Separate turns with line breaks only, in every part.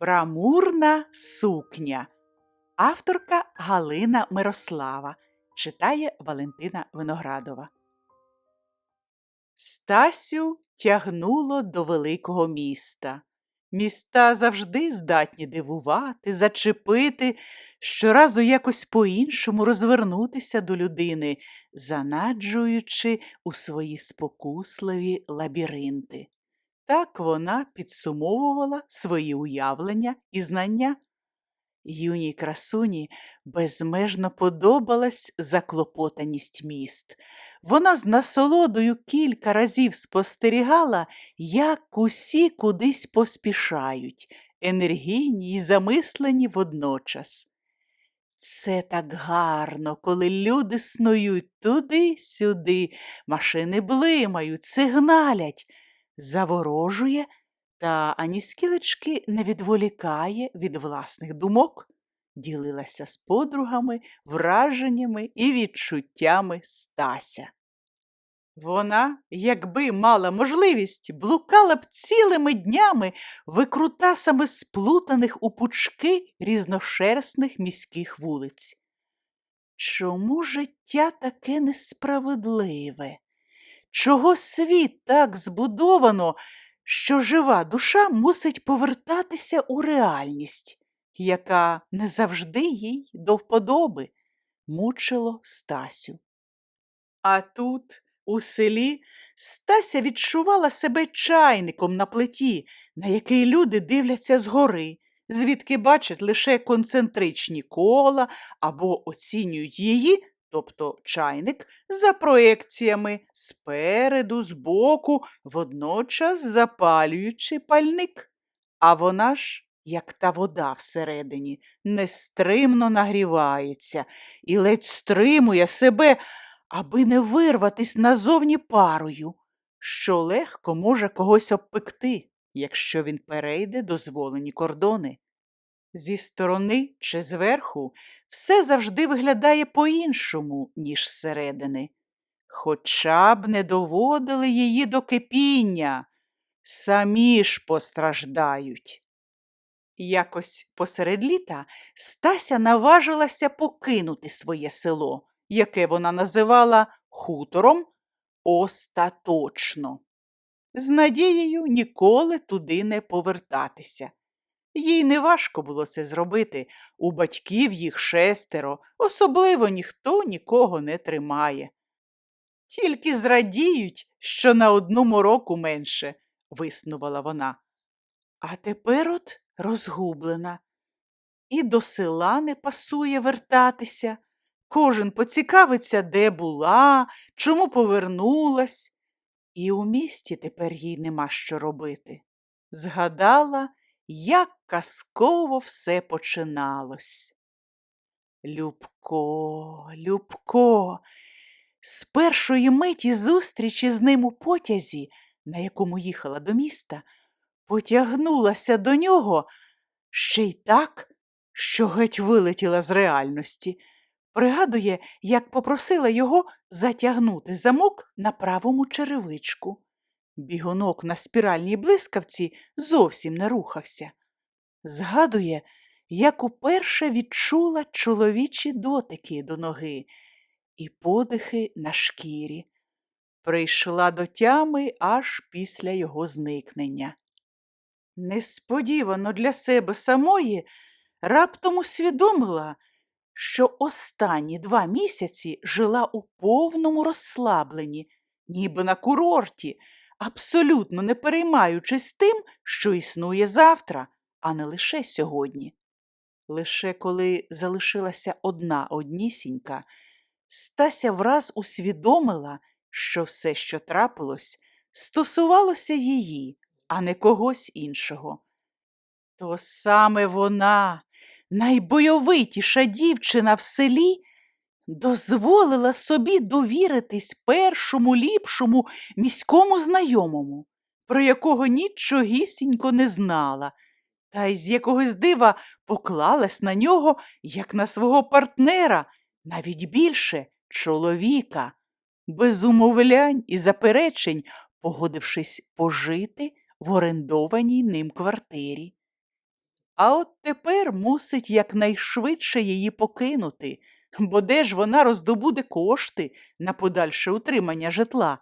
Прамурна сукня. Авторка Галина Мирослава. Читає Валентина Виноградова. Стасю тягнуло до великого міста. Міста завжди здатні дивувати, зачепити, щоразу якось по-іншому розвернутися до людини, занаджуючи у свої спокусливі лабіринти. Так вона підсумовувала свої уявлення і знання. Юній красуні безмежно подобалась заклопотаність міст. Вона з насолодою кілька разів спостерігала, як усі кудись поспішають, енергійні й замислені водночас. Це так гарно, коли люди снують туди-сюди, машини блимають, сигналять, заворожує та ані скілечки не відволікає від власних думок, ділилася з подругами, враженнями і відчуттями Стася. Вона, якби мала можливість, блукала б цілими днями викрутасами сплутаних у пучки різношерстних міських вулиць. Чому життя таке несправедливе? Чого світ так збудовано, що жива душа мусить повертатися у реальність, яка не завжди їй до вподоби, мучило Стасю. А тут, у селі, Стася відчувала себе чайником на плиті, на який люди дивляться згори, звідки бачать лише концентричні кола або оцінюють її тобто чайник, за проекціями спереду, збоку, водночас запалюючи пальник. А вона ж, як та вода всередині, нестримно нагрівається і ледь стримує себе, аби не вирватись назовні парою, що легко може когось обпекти, якщо він перейде дозволені кордони. Зі сторони чи зверху все завжди виглядає по-іншому, ніж зсередини. Хоча б не доводили її до кипіння, самі ж постраждають. Якось посеред літа Стася наважилася покинути своє село, яке вона називала хутором остаточно, з надією ніколи туди не повертатися. Їй неважко було це зробити. У батьків їх шестеро, особливо ніхто нікого не тримає. Тільки зрадіють, що на одну мороку менше, виснувала вона. А тепер от розгублена. І до села не пасує вертатися. Кожен поцікавиться, де була, чому повернулась. І у місті тепер їй нема що робити. Згадала, як казково все починалось. Любко, Любко, з першої миті зустрічі з ним у потязі, на якому їхала до міста, потягнулася до нього ще й так, що геть вилетіла з реальності. Пригадує, як попросила його затягнути замок на правому черевичку. Бігунок на спіральній блискавці зовсім не рухався. Згадує, як уперше відчула чоловічі дотики до ноги і подихи на шкірі. Прийшла до тями аж після його зникнення. Несподівано для себе самої раптом усвідомила, що останні два місяці жила у повному розслабленні, ніби на курорті абсолютно не переймаючись тим, що існує завтра, а не лише сьогодні. Лише коли залишилася одна однісінька, Стася враз усвідомила, що все, що трапилось, стосувалося її, а не когось іншого. То саме вона, найбойовитіша дівчина в селі, дозволила собі довіритись першому ліпшому міському знайомому, про якого нічогісінько не знала, та й з якогось дива поклалась на нього, як на свого партнера, навіть більше чоловіка, без умовлянь і заперечень, погодившись пожити в орендованій ним квартирі. А от тепер мусить якнайшвидше її покинути, бо де ж вона роздобуде кошти на подальше утримання житла?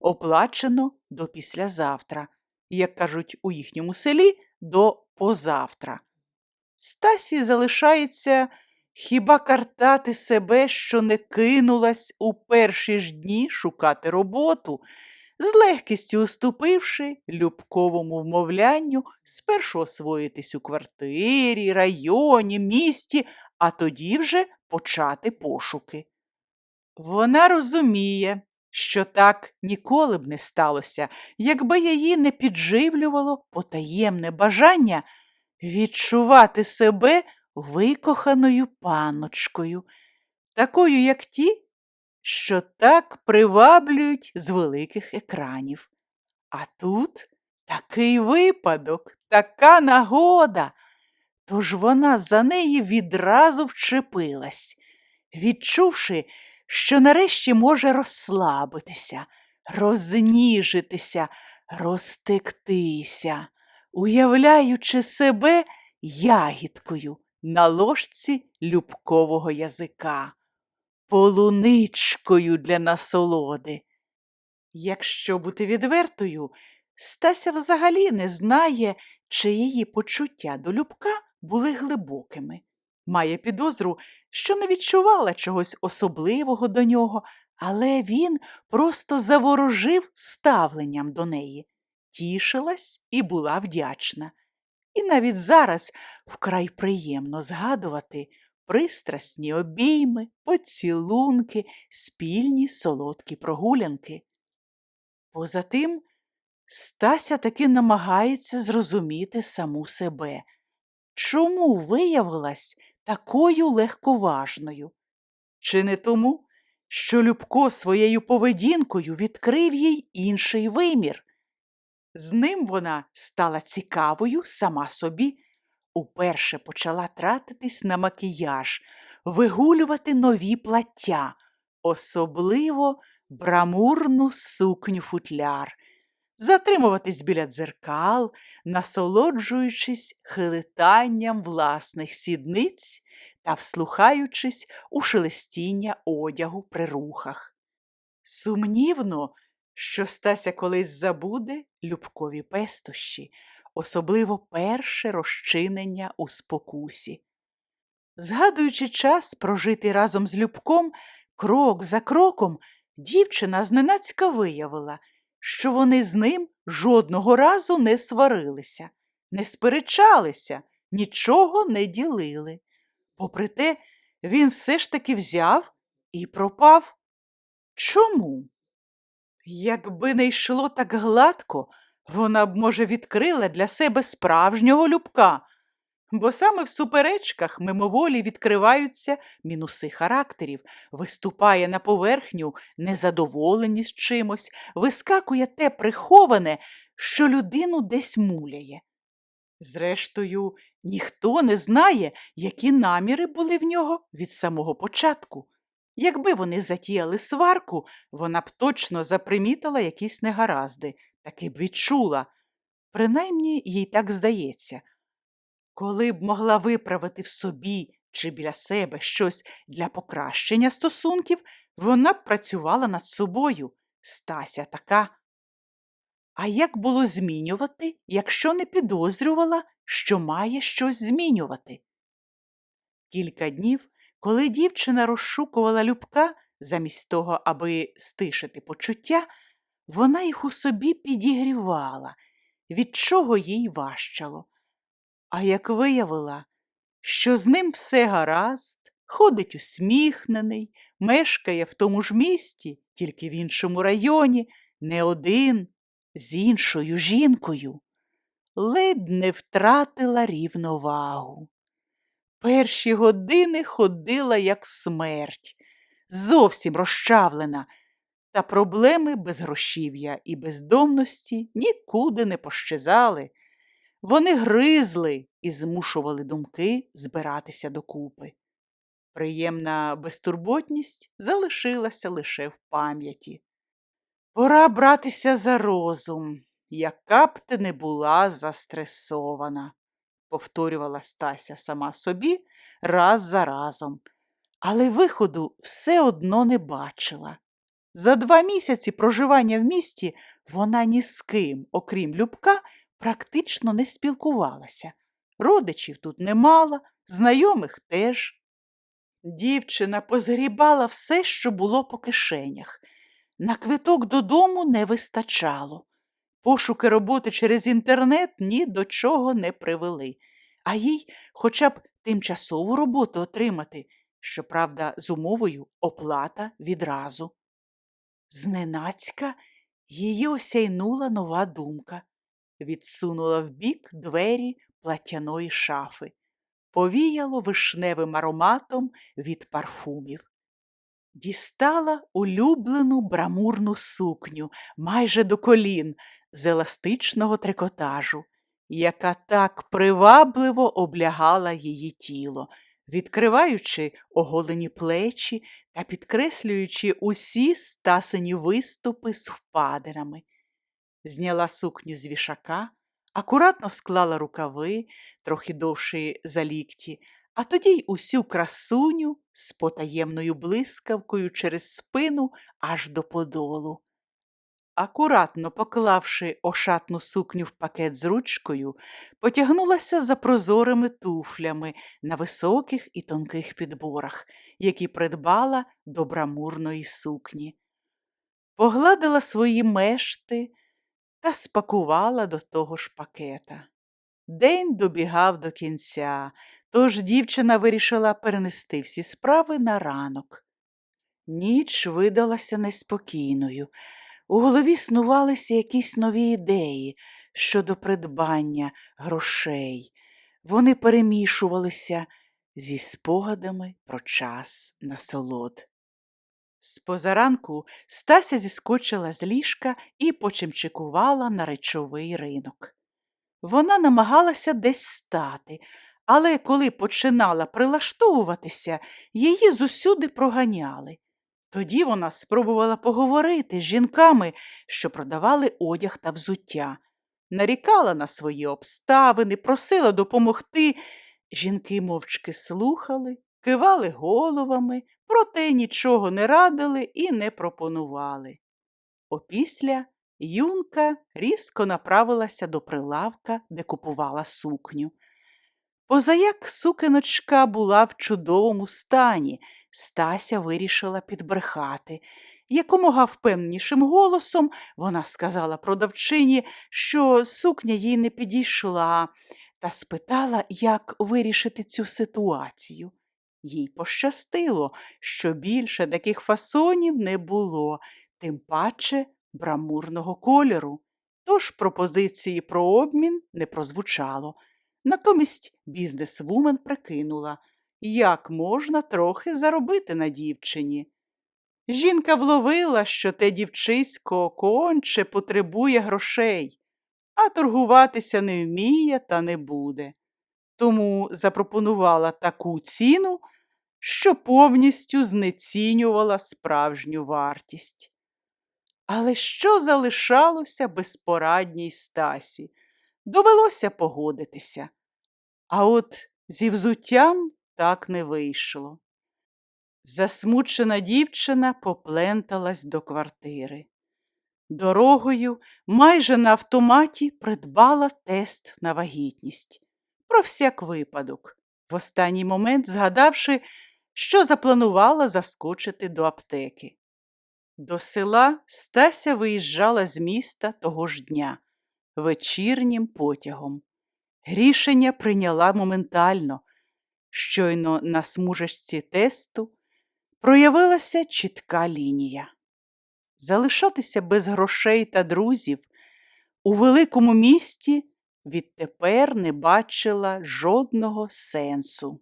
Оплачено до післязавтра, як кажуть у їхньому селі, до позавтра. Стасі залишається хіба картати себе, що не кинулась у перші ж дні шукати роботу, з легкістю уступивши любковому вмовлянню спершу освоїтись у квартирі, районі, місті, а тоді вже почати пошуки. Вона розуміє, що так ніколи б не сталося, якби її не підживлювало потаємне бажання відчувати себе викоханою панночкою, такою, як ті, що так приваблюють з великих екранів. А тут такий випадок, така нагода. Тож вона за неї відразу вчепилась, відчувши, що нарешті може розслабитися, розніжитися, розтектися, уявляючи себе ягідкою на ложці любкового язика, полуничкою для насолоди. Якщо бути відвертою, Стася взагалі не знає, чи її почуття до Любка були глибокими. Має підозру, що не відчувала чогось особливого до нього, але він просто заворожив ставленням до неї, тішилась і була вдячна. І навіть зараз вкрай приємно згадувати пристрасні обійми, поцілунки, спільні солодкі прогулянки. Поза тим, Стася таки намагається зрозуміти саму себе. Чому виявилась такою легковажною? Чи не тому, що Любко своєю поведінкою відкрив їй інший вимір? З ним вона стала цікавою сама собі, уперше почала тратитись на макіяж, вигулювати нові плаття, особливо брамурну сукню футляр затримуватись біля дзеркал, насолоджуючись хилитанням власних сідниць та вслухаючись у шелестіння одягу при рухах. Сумнівно, що Стася колись забуде любкові пестощі, особливо перше розчинення у спокусі. Згадуючи час, прожитий разом з Любком, крок за кроком, дівчина зненацька виявила, що вони з ним жодного разу не сварилися, не сперечалися, нічого не ділили. Попри те, він все ж таки взяв і пропав. Чому? Якби не йшло так гладко, вона б, може, відкрила для себе справжнього любка, бо саме в суперечках мимоволі відкриваються мінуси характерів, виступає на поверхню незадоволеність чимось, вискакує те приховане, що людину десь муляє. Зрештою, ніхто не знає, які наміри були в нього від самого початку. Якби вони затіяли сварку, вона б точно запримітила якісь негаразди, таки б відчула. Принаймні, їй так здається. Коли б могла виправити в собі чи біля себе щось для покращення стосунків, вона б працювала над собою. Стася така. А як було змінювати, якщо не підозрювала, що має щось змінювати? Кілька днів, коли дівчина розшукувала Любка, замість того, аби стишити почуття, вона їх у собі підігрівала, від чого їй важчало. А як виявила, що з ним все гаразд, ходить усміхнений, мешкає в тому ж місті, тільки в іншому районі, не один, з іншою жінкою, ледь не втратила рівновагу. Перші години ходила, як смерть, зовсім розчавлена, та проблеми безгрошів'я і бездомності нікуди не пощезали. Вони гризли і змушували думки збиратися докупи. Приємна безтурботність залишилася лише в пам'яті. Пора братися за розум, яка б ти не була застресована. повторювала Стася сама собі раз за разом, але виходу все одно не бачила. За два місяці проживання в місті вона ні з ким, окрім Любка, практично не спілкувалася. Родичів тут не мала, знайомих теж. Дівчина позгрібала все, що було по кишенях. На квиток додому не вистачало. Пошуки роботи через інтернет ні до чого не привели, а їй хоча б тимчасову роботу отримати, щоправда, з умовою оплата відразу. Зненацька її осяйнула нова думка, відсунула вбік двері платяної шафи, повіяло вишневим ароматом від парфумів. Дістала улюблену брамурну сукню майже до колін з еластичного трикотажу, яка так привабливо облягала її тіло, відкриваючи оголені плечі та підкреслюючи усі стасені виступи з впадинами. Зняла сукню з вішака, акуратно склала рукави, трохи довші за лікті, а тоді й усю красуню з потаємною блискавкою через спину аж до подолу. Акуратно поклавши ошатну сукню в пакет з ручкою, потягнулася за прозорими туфлями на високих і тонких підборах, які придбала до брамурної сукні. Погладила свої мешти та спакувала до того ж пакета. День добігав до кінця, тож дівчина вирішила перенести всі справи на ранок. Ніч видалася неспокійною. У голові снувалися якісь нові ідеї щодо придбання грошей. Вони перемішувалися зі спогадами про час насолод. З позаранку Стася зіскочила з ліжка і почимчикувала на речовий ринок. Вона намагалася десь стати, але коли починала прилаштовуватися, її зусюди проганяли. Тоді вона спробувала поговорити з жінками, що продавали одяг та взуття, нарікала на свої обставини, просила допомогти. Жінки мовчки слухали, кивали головами, проте нічого не радили і не пропонували. Опісля юнка різко направилася до прилавка, де купувала сукню. Позаяк сукеночка була в чудовому стані, Стася вирішила підбрехати. Якомога впевненішим голосом вона сказала продавчині, що сукня їй не підійшла, та спитала, як вирішити цю ситуацію. Їй пощастило, що більше таких фасонів не було, тим паче брамурного кольору. Тож пропозиції про обмін не прозвучало. Натомість бізнес-вумен прикинула, як можна трохи заробити на дівчині. Жінка вловила, що те дівчисько конче потребує грошей, а торгуватися не вміє та не буде. Тому запропонувала таку ціну, що повністю знецінювала справжню вартість. Але що залишалося безпорадній Стасі? Довелося погодитися. А от зі взуттям так не вийшло. Засмучена дівчина попленталась до квартири. Дорогою майже на автоматі придбала тест на вагітність. Про всяк випадок, в останній момент згадавши, що запланувала заскочити до аптеки. До села Стася виїжджала з міста того ж дня вечірнім потягом. Рішення прийняла моментально. Щойно на смужечці тесту проявилася чітка лінія. Залишатися без грошей та друзів у великому місті відтепер не бачила жодного сенсу.